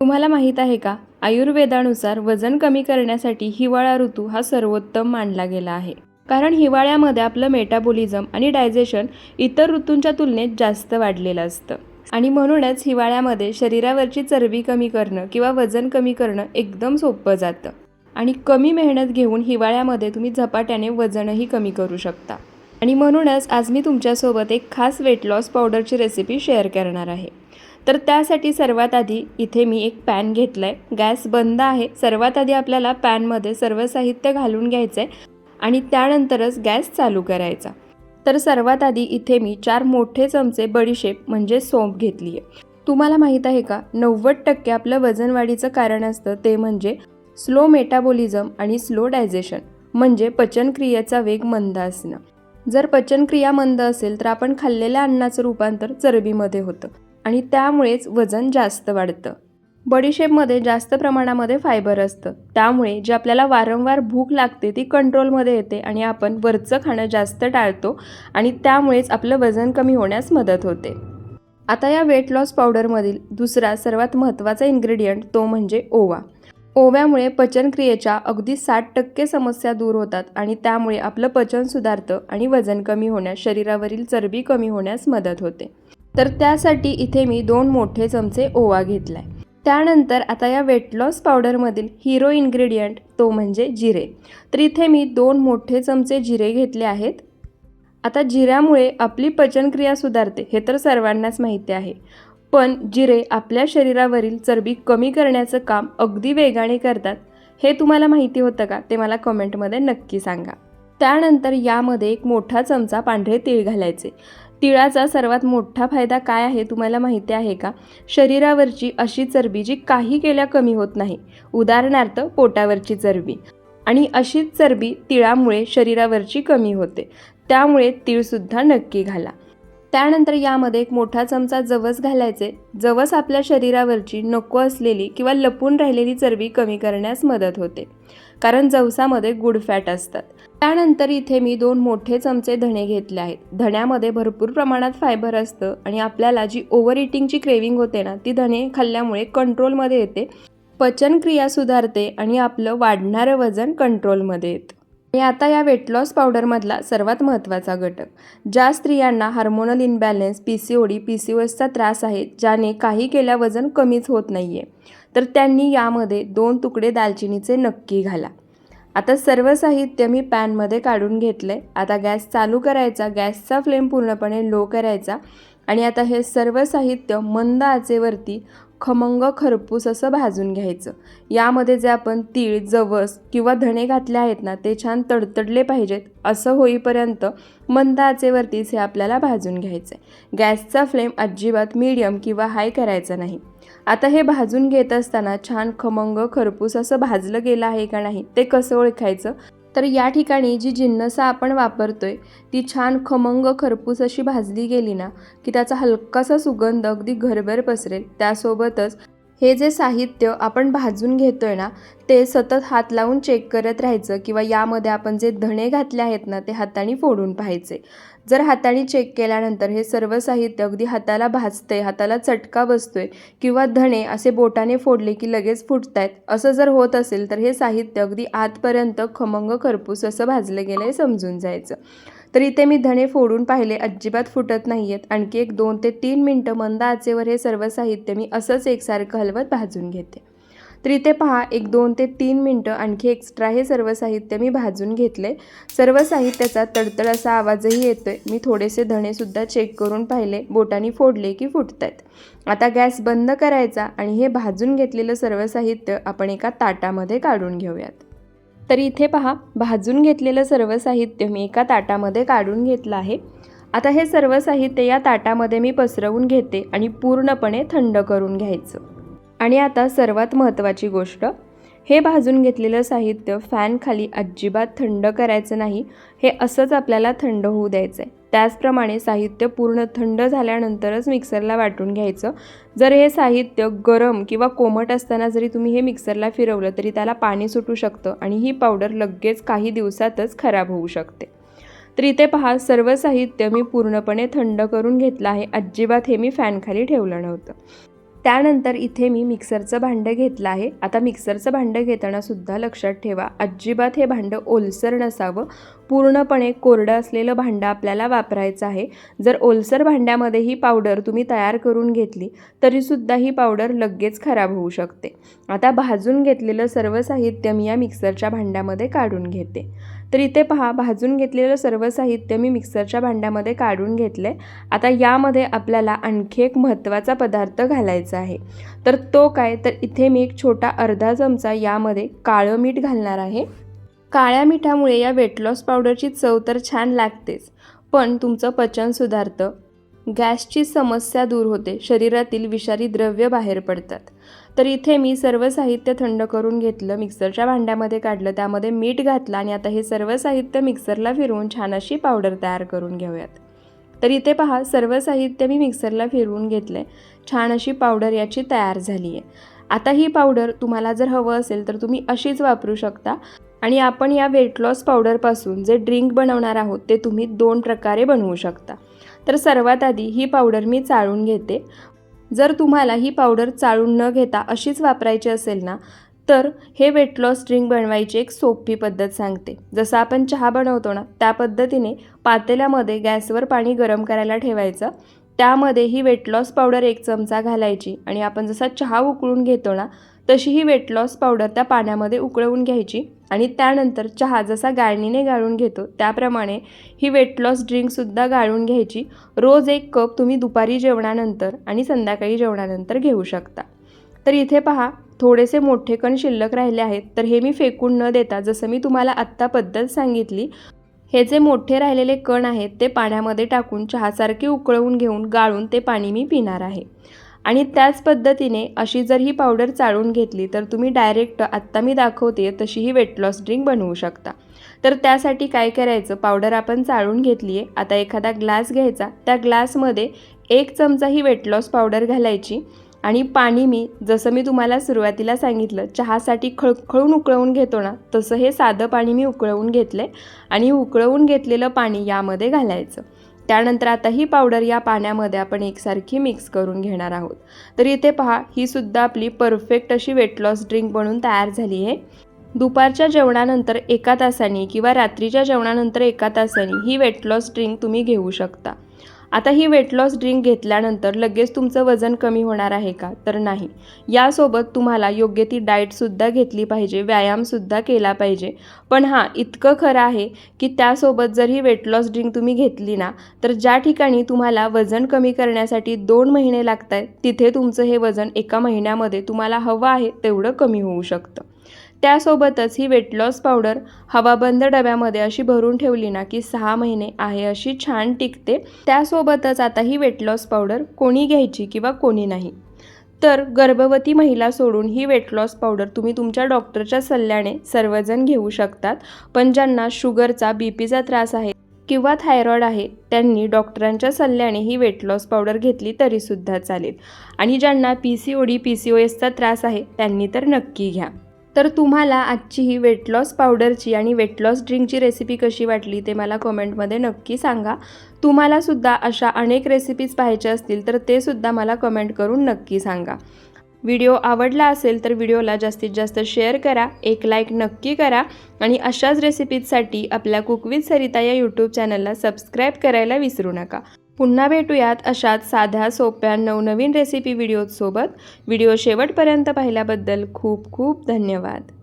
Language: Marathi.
तुम्हाला माहीत आहे का? आयुर्वेदानुसार वजन कमी करण्यासाठी हिवाळा ऋतू हा सर्वोत्तम मानला गेला आहे. कारण हिवाळ्यामध्ये आपलं मेटाबॉलिझम आणि डायजेशन इतर ऋतूंच्या तुलनेत जास्त वाढलेलं असतं. आणि म्हणूनच हिवाळ्यामध्ये शरीरावरची चरबी कमी करणं किंवा वजन कमी करणं एकदम सोपं जातं. आणि कमी मेहनत घेऊन हिवाळ्यामध्ये तुम्ही झपाट्याने वजनही कमी करू शकता. आणि म्हणूनच आज मी तुमच्यासोबत एक खास वेट लॉस पावडरची रेसिपी शेअर करणार आहे. तर त्यासाठी सर्वात आधी इथे मी एक पॅन घेतला आहे गॅस बंद आहे. सर्वात आधी आपल्याला पॅनमध्ये सर्व साहित्य घालून घ्यायचं आहे आणि त्यानंतरच गॅस चालू करायचा. तर सर्वात आधी इथे मी चार मोठे चमचे बडीशेप म्हणजे सोंप घेतली आहे तुम्हाला माहीत आहे का? नव्वद टक्के आपलं वजनवाढीचं कारण असतं ते म्हणजे स्लो मेटाबॉलिझम आणि स्लो डायजेशन म्हणजे पचनक्रियेचा वेग मंद असणं. जर पचनक्रिया मंद असेल तर आपण खाल्लेल्या अन्नाचं रूपांतर चरबीमध्ये होतं. आणि त्यामुळेच वजन जास्त वाढतं. बडीशेपमध्ये जास्त प्रमाणामध्ये फायबर असतं. त्यामुळे जे आपल्याला वारंवार भूक लागते ती कंट्रोलमध्ये येते आणि आपण वरचं खाणं जास्त टाळतो आणि त्यामुळेच आपलं वजन कमी होण्यास मदत होते. आता या वेट लॉस पावडरमधील दुसरा सर्वात महत्त्वाचा इन्ग्रेडियंट तो म्हणजे ओवा. ओव्यामुळे पचनक्रियेच्या अगदी साठ टक्के समस्या दूर होतात आणि त्यामुळे आपलं पचन सुधारतं आणि वजन कमी होण्यास शरीरावरील चरबी कमी होण्यास मदत होते. तर त्यासाठी इथे मी दोन मोठे चमचे ओवा घेतला आहे त्यानंतर आता या वेट लॉस पावडरमधील हिरो इन्ग्रेडियंट तो म्हणजे जिरे. तर इथे मी दोन मोठे चमचे जिरे घेतले आहेत. आता जिऱ्यामुळे आपली पचनक्रिया सुधारते हे तर सर्वांनाच माहिती आहे. पण जिरे आपल्या शरीरावरील चरबी कमी करण्याचं काम अगदी वेगाने करतात. हे तुम्हाला माहिती होतं का? ते मला कमेंटमध्ये नक्की सांगा. त्यानंतर यामध्ये एक मोठा चमचा पांढरे तीळ घालायचे. तिळाचा सर्वात मोठा फायदा काय आहे तुम्हाला माहिती आहे का? शरीरावरची अशी चरबी जी काही केल्या कमी होत नाही. उदाहरणार्थ पोटावरची चरबी. आणि अशीच चरबी तिळामुळे शरीरावरची कमी होते. त्यामुळे तिळसुद्धा नक्की घाला. त्यानंतर यामध्ये एक मोठा चमचा जवस घालायचे. जवस आपल्या शरीरावरची नको असलेली किंवा लपून राहिलेली चरबी कमी करण्यास मदत होते. कारण जवसामध्ये गुड फॅट असतात. त्यानंतर इथे मी दोन मोठे चमचे धणे घेतले आहेत. धण्यामध्ये भरपूर प्रमाणात फायबर असतं आणि आपल्याला जी ओव्हर इटिंगची क्रेविंग होते ना ती धणे खाल्ल्यामुळे कंट्रोलमध्ये येते. पचनक्रिया सुधारते आणि आपलं वाढणारं वजन कंट्रोलमध्ये येतं. आणि आता या वेट लॉस पावडरमधला सर्वात महत्त्वाचा घटक ज्या स्त्रियांना hormonal imbalance P C O D P C O एसचा त्रास आहे ज्याने काही केल्या वजन कमीच होत नाही आहे तर त्यांनी यामध्ये दोन तुकडे दालचिनीचे नक्की घाला. आता सर्व साहित्य मी पॅनमध्ये काढून घेतलं आहे आता गॅस चालू करायचा गॅसचा फ्लेम पूर्णपणे लो करायचा आणि आता हे सर्व साहित्य मंद आचेवरती खमंग खरपूस असं भाजून घ्यायचं. यामध्ये जे आपण तीळ जवस किंवा धणे घातले आहेत ना ते छान तडतडले पाहिजेत. असं होईपर्यंत मंद आचेवरतीच हे आपल्याला भाजून घ्यायचं आहे गॅसचा फ्लेम अजिबात मीडियम किंवा हाय करायचा नाही. आता हे भाजून घेत असताना छान खमंग खरपूस असं भाजलं गेलं आहे का नाही ते कसं ओळखायचं? तर या ठिकाणी जी जिन्नसा आपण वापरतोय ती छान खमंग खरपूस अशी भाजली गेली ना की त्याचा हलकासा सुगंध अगदी घरभर पसरेल. त्यासोबतच हे जे साहित्य आपण भाजून घेतोय ना ते सतत हात लावून चेक करत राहायचं किंवा यामध्ये आपण जे धणे घातले आहेत ना ते हाताने फोडून पाहायचे. जर हाताने चेक केल्यानंतर हे सर्व साहित्य अगदी हाताला भाजतंय हाताला चटका बसतोय किंवा धणे असे बोटाने फोडले की लगेच फुटत आहेत असं जर होत असेल तर हे साहित्य अगदी आतपर्यंत खमंग खरपूस असं भाजलं गेलं आहे समजून जायचं. तर इथे मी धणे फोडून पाहिले अजिबात फुटत नाही आहेत आणखी एक दोन ते तीन मिनटं मंद आचेवर हे सर्व साहित्य मी असंच एकसारखं हलवत भाजून घेते. तर इथे पहा एक दोन ते तीन मिनटं आणखी एक्स्ट्रा हे सर्व साहित्य मी भाजून घेतले सर्व साहित्याचा तडतड असा आवाजही येतोय. मी थोडेसे धणेसुद्धा चेक करून पाहिले. बोटाने फोडले की फुटत आहेत आता गॅस बंद करायचा आणि हे भाजून घेतलेलं सर्व साहित्य आपण एका ताटामध्ये काढून घेऊयात. तर इथे पहा भाजून घेतलेलं सर्व साहित्य मी एका ताटामध्ये काढून घेतलं आहे. आता हे सर्व साहित्य या ताटामध्ये मी पसरवून घेते आणि पूर्णपणे थंड करून घ्यायचं. आणि आता सर्वात महत्त्वाची गोष्ट हे भाजून घेतलेलं साहित्य फॅनखाली अजिबात थंड करायचं नाही हे असंच आपल्याला थंड होऊ द्यायचं आहे त्याचप्रमाणे साहित्य पूर्ण थंड झाल्यानंतरच मिक्सरला वाटून घ्यायचं. जर हे साहित्य गरम किंवा कोमट असताना जरी तुम्ही हे मिक्सरला फिरवलं तरी त्याला पाणी सुटू शकतं आणि ही पावडर लगेच काही दिवसातच खराब होऊ शकते. तर इथे पहा सर्व साहित्य मी पूर्णपणे थंड करून घेतलं आहे. अजिबात हे मी फॅनखाली ठेवलं नव्हतं. त्यानंतर इथे मी मिक्सरचं भांडं घेतलं आहे. आता मिक्सरचं भांडं घेतानासुद्धा लक्षात ठेवा अजिबात हे भांडं ओलसर नसावं. पूर्णपणे कोरडं असलेलं भांडं आपल्याला वापरायचं आहे. जर ओलसर भांड्यामध्ये ही पावडर तुम्ही तयार करून घेतली तरीसुद्धा ही पावडर लगेच खराब होऊ शकते. आता भाजून घेतलेलं सर्व साहित्य मी या मिक्सरच्या भांड्यामध्ये काढून घेते. तर इथे पहा भाजून घेतलेलं सर्व साहित्य मी मिक्सरच्या भांड्यामध्ये काढून घेतले आता यामध्ये आपल्याला आणखी एक महत्त्वाचा पदार्थ घालायचा आहे. तर तो काय? तर इथे मी एक छोटा अर्धा चमचा यामध्ये काळं मीठ घालणार आहे. काळ्या मिठामुळे या वेट लॉस पावडरची चव तर छान लागतेच. पण तुमचं पचन सुधारतं. गॅसची समस्या दूर होते. शरीरातील विषारी द्रव्य बाहेर पडतात. तर इथे मी सर्व साहित्य थंड करून घेतलं मिक्सरच्या भांड्यामध्ये काढलं त्यामध्ये मीठ घातलं आणि आता हे सर्व साहित्य मिक्सरला फिरवून छान अशी पावडर तयार करून घेऊयात. तर इथे पहा सर्व साहित्य मी मिक्सरला फिरवून घेतलं छान अशी पावडर याची तयार झाली आहे आता ही पावडर तुम्हाला जर हवं असेल तर तुम्ही अशीच वापरू शकता. आणि आपण या वेट लॉस पावडरपासून जे ड्रिंक बनवणार आहोत ते तुम्ही दोन प्रकारे बनवू शकता. तर सर्वात आधी ही पावडर मी चाळून घेते. जर तुम्हाला ही पावडर चाळून न घेता अशीच वापरायची असेल ना तर हे वेट लॉस ड्रिंक बनवायची एक सोपी पद्धत सांगते. जसं आपण चहा बनवतो ना त्या पद्धतीने पातेल्यामध्ये गॅसवर पाणी गरम करायला ठेवायचं. त्यामध्ये ही वेट लॉस पावडर एक चमचा घालायची आणि आपण जसा चहा उकळून घेतो ना तशी ही वेट लॉस पावडर त्या पाण्यामध्ये उकळवून घ्यायची आणि त्यानंतर चहा जसा गाळणीने गाळून घेतो त्याप्रमाणे ही वेट लॉस ड्रिंकसुद्धा गाळून घ्यायची. रोज एक कप तुम्ही दुपारी जेवणानंतर आणि संध्याकाळी जेवणानंतर घेऊ शकता. तर इथे पहा थोडेसे मोठे कण शिल्लक राहिले आहेत. तर हे मी फेकून न देता जसं मी तुम्हाला आत्ता पद्धत सांगितली हे जे मोठे राहिलेले कण आहेत ते पाण्यामध्ये टाकून चहासारखे उकळवून घेऊन गाळून ते पाणी मी पिणार आहे. आणि त्याच पद्धतीने अशी जर ही पावडर चाळून घेतली तर तुम्ही डायरेक्ट आत्ता मी दाखवते तशी ही वेट लॉस ड्रिंक बनवू शकता. तर त्यासाठी काय करायचं? पावडर आपण चाळून घेतली आहे आता एखादा ग्लास घ्यायचा. त्या ग्लासमध्ये एक चमचा ही वेट लॉस पावडर घालायची आणि पाणी मी जसं मी तुम्हाला सुरुवातीला सांगितलं चहासाठी खळखळून उकळवून घेतो ना तसं हे साधं पाणी मी उकळवून घेतलं आहे आणि उकळवून घेतलेलं पाणी यामध्ये घालायचं. त्यानंतर आता ही पावडर या पाण्यामध्ये आपण एकसारखी मिक्स करून घेणार आहोत. तर इथे पहा ही सुद्धा आपली परफेक्ट अशी वेट लॉस ड्रिंक बनून तयार झाली आहे. दुपारच्या जेवणानंतर एका तासाने किंवा रात्रीच्या जेवणानंतर एका तासाने ही वेट लॉस ड्रिंक तुम्ही घेऊ शकता. आता ही वेट लॉस ड्रिंक घेतल्यानंतर लगेच तुमचं वजन कमी होणार आहे का? तर नाही. यासोबत तुम्हाला योग्य ती डाएटसुद्धा घेतली पाहिजे व्यायामसुद्धा केला पाहिजे. पण हां इतकं खरं आहे की त्यासोबत जर ही वेट लॉस ड्रिंक तुम्ही घेतली ना तर ज्या ठिकाणी तुम्हाला वजन कमी करण्यासाठी दोन महिने लागत आहेत तिथे तुमचं हे वजन एका महिन्यामध्ये तुम्हाला हवं आहे तेवढं कमी होऊ शकतं. त्यासोबतच ही वेट लॉस पावडर हवाबंद डब्यामध्ये अशी भरून ठेवली ना की सहा महिने आहे अशी छान टिकते. त्यासोबतच आता ही वेट लॉस पावडर कोणी घ्यायची किंवा कोणी नाही. तर गर्भवती महिला सोडून ही वेट लॉस पावडर तुम्ही तुमच्या डॉक्टरच्या सल्ल्याने सर्वजण घेऊ शकतात. पण ज्यांना शुगरचा बी पीचा त्रास आहे किंवा थायरॉईड आहे त्यांनी डॉक्टरांच्या सल्ल्याने ही वेट लॉस पावडर घेतली तरीसुद्धा चालेल. आणि ज्यांना P C O D P C O एसचा त्रास आहे त्यांनी तर नक्की घ्या. तर तुम्हाला आजची ही वेट लॉस पावडरची आणि वेट लॉस ड्रिंकची रेसिपी कशी वाटली ते मला कमेंटमध्ये नक्की सांगा. तुम्हालासुद्धा अशा अनेक रेसिपीज पाहायच्या असतील तर ते सुद्धा मला कमेंट करून नक्की सांगा. व्हिडिओ आवडला असेल तर व्हिडिओला जास्तीत जास्त शेअर करा एक लाईक नक्की करा आणि अशाच रेसिपीजसाठी आपल्या कुकविथ सरिता या यूट्यूब चॅनलला सबस्क्राईब करायला विसरू नका. पुन्हा भेटूयात अशाच साध्या सोप्या नवनवीन रेसिपी व्हिडिओसोबत व्हिडिओ शेवटपर्यंत पाहिल्याबद्दल खूप खूप धन्यवाद.